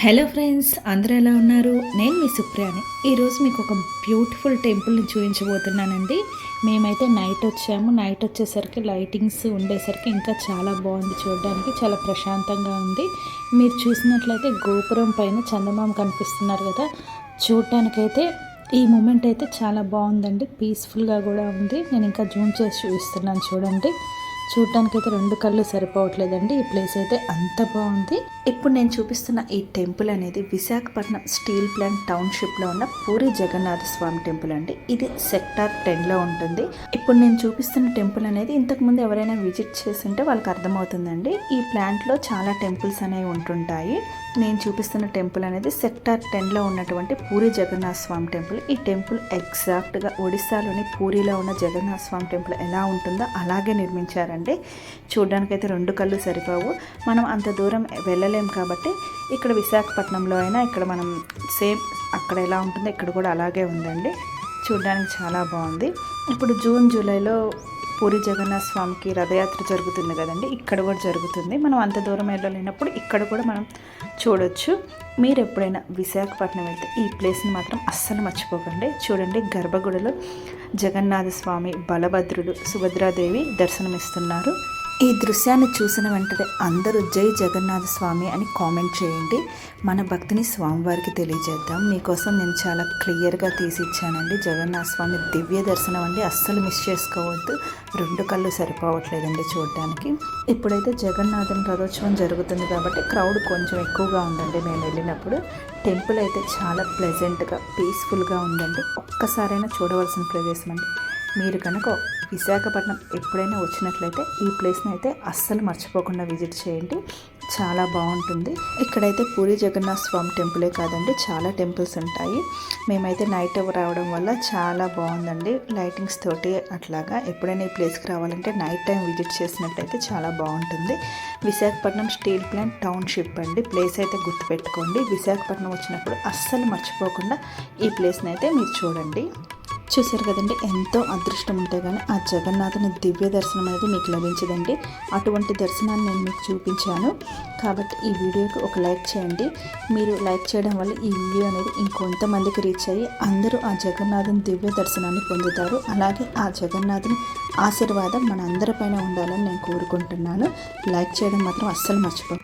Hello friends అందరూ ఎలా ఉన్నారు? నేను మీ సుప్రియాని. ఈరోజు మీకు ఒక బ్యూటిఫుల్ టెంపుల్ని చూపించబోతున్నానండి. మేమైతే నైట్ వచ్చాము. నైట్ వచ్చేసరికి లైటింగ్స్ ఉండేసరికి ఇంకా చాలా బాగుంది చూడడానికి. చాలా ప్రశాంతంగా ఉంది. మీరు చూసినట్లయితే గోపురం పైన చందమామ కనిపిస్తున్నారు కదా. చూడటానికైతే ఈ మూమెంట్ అయితే చాలా బాగుందండి. పీస్ఫుల్గా కూడా ఉంది. నేను ఇంకా జూమ్ చేసి చూపిస్తున్నాను చూడండి. చూడటానికైతే రెండు కళ్ళు సరిపోవట్లేదండి. ఈ ప్లేస్ అయితే అంత బాగుంది. ఇప్పుడు నేను చూపిస్తున్న ఈ టెంపుల్ అనేది విశాఖపట్నం స్టీల్ ప్లాంట్ టౌన్షిప్లో ఉన్న పూరి జగన్నాథ స్వామి టెంపుల్ అండి. ఇది సెక్టార్ టెన్లో ఉంటుంది. ఇప్పుడు నేను చూపిస్తున్న టెంపుల్ అనేది ఇంతకుముందు ఎవరైనా విజిట్ చేస్తుంటే వాళ్ళకి అర్థమవుతుందండి. ఈ ప్లాంట్లో చాలా టెంపుల్స్ అనేవి ఉంటుంటాయి. నేను చూపిస్తున్న టెంపుల్ అనేది సెక్టార్ టెన్లో ఉన్నటువంటి పూరి జగన్నాథ స్వామి టెంపుల్. ఈ టెంపుల్ ఎగ్జాక్ట్గా ఒడిస్సాలోని పూరిలో ఉన్న జగన్నాథ స్వామి టెంపుల్ ఎలా ఉంటుందో అలాగే నిర్మించారండి. చూడడానికైతే రెండు కళ్ళు సరిపోవు. మనం అంత దూరం వెళ్ళలేం కాబట్టి ఇక్కడ విశాఖపట్నంలో అయినా ఇక్కడ మనం సేమ్ అక్కడ ఎలా ఉంటుందో ఇక్కడ కూడా అలాగే ఉందండి. చూడడానికి చాలా బాగుంది. ఇప్పుడు జూన్ జూలైలో పూరి జగన్నాథ స్వామికి రథయాత్ర జరుగుతుంది కదండి. ఇక్కడ కూడా జరుగుతుంది. మనం అంత దూరం వెళ్ళలేనప్పుడు ఇక్కడ కూడా మనం చూడొచ్చు. మీరు ఎప్పుడైనా విశాఖపట్నం వెళ్తే ఈ ప్లేస్ని మాత్రం అస్సలు మర్చిపోకండి. చూడండి గర్భగుడిలో జగన్నాథ స్వామి బలభద్రుడు సుభద్రాదేవి దర్శనమిస్తున్నారు. ఈ దృశ్యాన్ని చూసిన వెంటనే అందరూ జై జగన్నాథ స్వామి అని కామెంట్ చేయండి. మన భక్తిని స్వామివారికి తెలియజేద్దాం. మీకోసం నేను చాలా క్లియర్గా తీసి ఇచ్చానండి జగన్నాథ స్వామి దివ్య దర్శనం అండి. అస్సలు మిస్ చేసుకోవద్దు. రెండు కళ్ళు సరిపోవట్లేదండి చూడడానికి. ఇప్పుడైతే జగన్నాథన్ రథోత్సవం జరుగుతుంది కాబట్టి క్రౌడ్ కొంచెం ఎక్కువగా ఉందండి మేము వెళ్ళినప్పుడు. టెంపుల్ అయితే చాలా ప్లెజెంట్గా పీస్ఫుల్గా ఉందండి. ఒక్కసారైనా చూడవలసిన ప్రదేశం అండి. మీరు కనుక విశాఖపట్నం ఎప్పుడైనా వచ్చినట్లయితే ఈ ప్లేస్ని అయితే అస్సలు మర్చిపోకుండా విజిట్ చేయండి. చాలా బాగుంటుంది. ఇక్కడైతే పూరి జగన్నాథ్ స్వామి టెంపులే కాదండి చాలా టెంపుల్స్ ఉంటాయి. మేమైతే నైట్ రావడం వల్ల చాలా బాగుందండి. లైటింగ్స్ తోటి అట్లాగా ఎప్పుడైనా ఈ ప్లేస్కి రావాలంటే నైట్ టైం విజిట్ చేసినట్టయితే చాలా బాగుంటుంది. విశాఖపట్నం స్టీల్ ప్లాంట్ టౌన్షిప్ అండి ప్లేస్ అయితే గుర్తుపెట్టుకోండి. విశాఖపట్నం వచ్చినప్పుడు అస్సలు మర్చిపోకుండా ఈ ప్లేస్ని అయితే మీరు చూడండి. చూసారు కదండి ఎంతో అదృష్టం ఉంటే కానీ ఆ జగన్నాథుని దివ్య దర్శనం అనేది మీకు లభించదండి. అటువంటి దర్శనాన్ని నేను మీకు చూపించాను. కాబట్టి ఈ వీడియోకి ఒక లైక్ చేయండి. మీరు లైక్ చేయడం వల్ల ఈ వీడియో అనేది ఇంకొంతమందికి రీచ్ అయ్యి అందరూ ఆ జగన్నాథుని దివ్య దర్శనాన్ని పొందుతారు. అలాగే ఆ జగన్నాథుని ఆశీర్వాదం మన అందరిపైన ఉండాలని నేను కోరుకుంటున్నాను. లైక్ చేయడం మాత్రం అస్సలు మర్చిపో